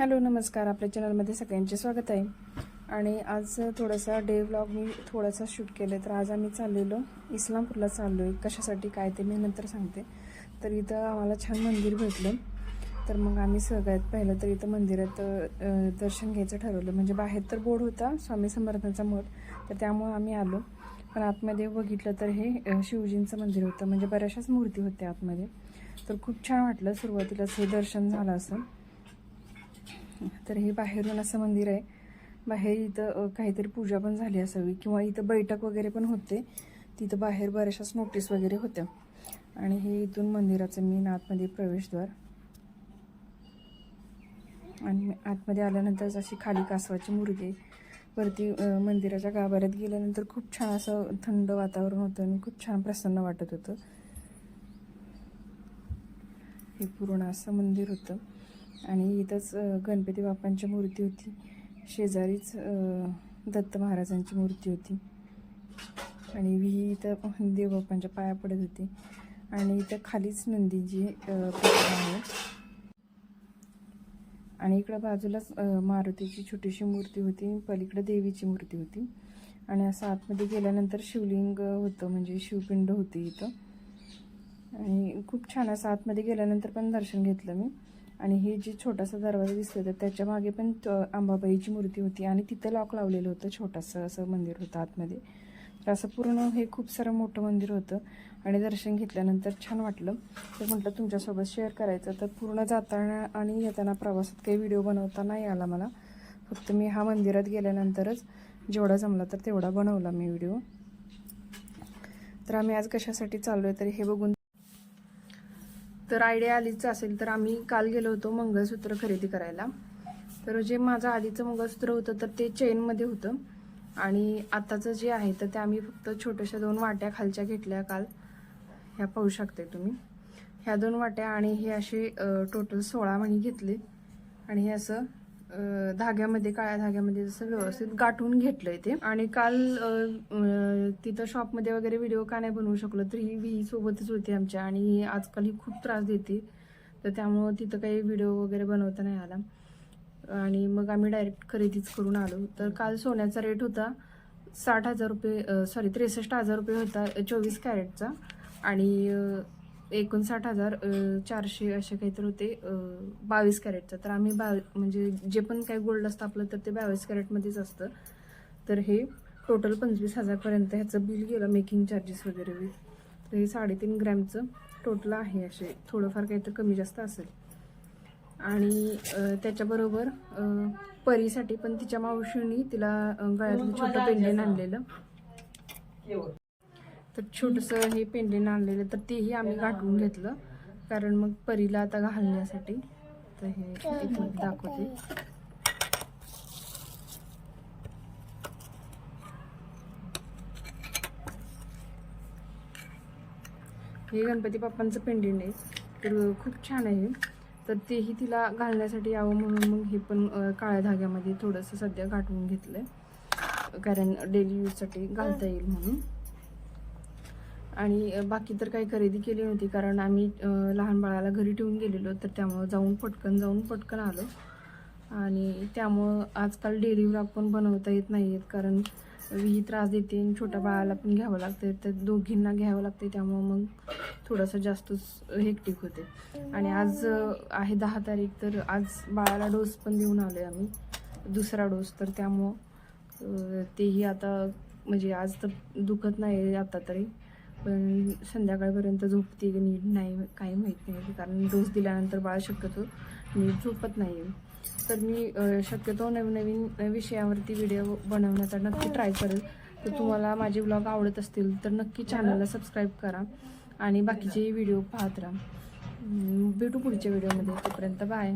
Hello नमस्कार. आपल्या चॅनलमध्ये सगळ्यांचे स्वागत आहे. आणि आज थोडासा डे व्लॉग मी थोडासा शूट केलं तर आज आम्ही चाललेलो इस्लामपूरला चाललो आहे कशासाठी काय ते मी नंतर सांगते. तर इथं आम्हाला छान मंदिर भेटलं. तर मग आम्ही सगळ्यात पहिलं तर इथं मंदिरात दर्शन घ्यायचं ठरवलं. म्हणजे बाहेर तर बोर्ड होता स्वामी समर्थांचा मठ. तर त्यामुळं आम्ही आलो. पण आतमध्ये बघितलं तर हे शिवजींचं मंदिर होतं. म्हणजे बऱ्याचशाच मूर्ती होत्या आतमध्ये. तर खूप छान वाटलं सुरुवातीलाच हे दर्शन झालं असं. तर हे बाहेरून असं मंदिर आहे. बाहेर इथं काहीतरी पूजा पण झाली असावी किंवा इथं बैठक वगैरे पण होते. तिथं बाहेर बऱ्याचशाच नोटीस वगैरे होत्या. आणि हे इथून मंदिराचं मेन आतमध्ये प्रवेशद्वार. आणि आतमध्ये आल्यानंतर अशी खाली कासवाची मुर्गी आहे. वरती मंदिराच्या गाभाऱ्यात गेल्यानंतर खूप छान असं थंड वातावरण होतं आणि खूप छान प्रसन्न वाटत होतं. हे पूर्ण असं मंदिर होतं. आणि इथंच गणपती बाप्पांची मूर्ती होती. शेजारीच दत्त महाराजांची मूर्ती होती. आणि विही इथं देवबाप्पांच्या पाया पडत होती. आणि इथं खालीच नंदीजी आहे. आणि इकडं बाजूलाच मारुतीची छोटीशी मूर्ती होती. पलीकडं देवीची मूर्ती होती. आणि असं आतमध्ये गेल्यानंतर शिवलिंग होतं म्हणजे शिवपिंड होती इथं. आणि खूप छान असं आतमध्ये गेल्यानंतर पण दर्शन घेतलं मी. आणि हे जे छोटासा दरवाजा दिसतोय तर त्याच्यामागे पण त- अंबाबाईची मूर्ती होती आणि तिथं लॉक लावलेलं होतं छोटंसं असं मंदिर होतं आतमध्ये. तर असं पूर्ण हे खूप सारं मोठं मंदिर होतं आणि दर्शन घेतल्यानंतर छान वाटलं. तर म्हटलं तुमच्यासोबत शेअर करायचं तर पूर्ण जाताना आणि येताना प्रवासात काही व्हिडिओ बनवता नाही आला मला. फक्त मी हा मंदिरात गेल्यानंतरच जेवढा जमला तर तेवढा बनवला मी व्हिडिओ तर आम्ही आज कशासाठी चाललो आहे तर हे बघून तर आयडिया आलीच असेल तर आम्ही काल गेलो होतो मंगळसूत्र खरेदी करायला. तर जे माझं आधीचं मंगळसूत्र होतं तर ते चेनमध्ये होतं. आणि आत्ताचं जे आहे तर ते आम्ही फक्त छोट्याशा दोन वाट्या खालच्या घेतल्या काल. ह्या पाहू शकते तुम्ही. ह्या दोन वाट्या आणि हे असे टोटल सोळा मणी घेतले. आणि हे असं धाग्यामध्ये काळ्या धाग्यामध्ये जसं व्यवस्थित गाठून घेतलंय ते. आणि काल तिथं शॉपमध्ये वगैरे व्हिडिओ का नाही बनवू शकलो तर ही विही सोबतच होती आमच्या. आणि आजकाल ही खूप त्रास देते. तर त्यामुळं तिथं काही व्हिडिओ वगैरे बनवता नाही आला. आणि मग आम्ही डायरेक्ट खरेदीच करून आलो. तर काल सोन्याचा रेट होता साठ हजार रुपये सॉरी त्रेसष्ट हजार रुपये होता चोवीस कॅरेटचा. आणि एकोणसाठ हजार चारशे असे काहीतरी होते बावीस कॅरेटचा. तर आम्ही बा म्हणजे जे पण काही गोल्ड असतं आपलं तर ते बावीस कॅरेटमध्येच असतं. तर हे टोटल पंचवीस हजारपर्यंत ह्याचं बिल गेलं मेकिंग चार्जेस वगैरे बी तर हे साडेतीन ग्रॅमचं टोटल आहे असे. थोडंफार काही तर कमी जास्त असेल. आणि त्याच्याबरोबर परीसाठी पण तिच्या मावशीने तिला गळ्यातलं छोटं पेंडेन आणलेलं. तर छोटंसं हे पेंडेन आणलेलं तर तेही आम्ही गाठवून घेतलं. कारण मग परीला आता घालण्यासाठी तर हे दाखवते. हे गणपती बाप्पांचं पेंडेंट आहे तर खूप छान आहे तर तेही तिला घालण्यासाठी यावं म्हणून मग हे पण काळ्या धाग्यामध्ये थोडंसं सध्या गाठवून घेतलं कारण डेली यूजसाठी घालता येईल म्हणून. आणि बाकी तर काही खरेदी केली नव्हती. कारण आम्ही लहान बाळाला घरी ठेवून गेलेलो. तर त्यामुळं जाऊन पटकन जाऊन पटकन आलो. आणि त्यामुळं आजकाल डेली व्लॉग पण बनवता येत नाही आहेत कारण ही त्रास देते आणि छोट्या बाळाला पण घ्यावं लागते तर दोघींना घ्यावं लागते त्यामुळं मग थोडंसं जास्तच हेक्टिक होते. आणि आज आहे दहा तारीख. तर आज बाळाला डोस पण देऊन आलो आम्ही. दुसरा डोस तर त्यामुळं तेही आता म्हणजे आज तर दुखत नाही आता तरी. पण संध्याकाळपर्यंत झोपते की नीट नाही काही माहीत नाही. कारण डोस दिल्यानंतर बाळ शक्यतो नीट झोपत नाही तर मी शक्यतो नवीन नवीन विषयावरती व्हिडिओ बनवण्याचा नक्की ट्राय करेल. तर तुम्हाला माझे ब्लॉग आवडत असतील तर नक्की चॅनलला सबस्क्राईब करा आणि बाकीचे व्हिडिओ पाहत राहा. भेटू पुढच्या व्हिडिओमध्ये तोपर्यंत बाय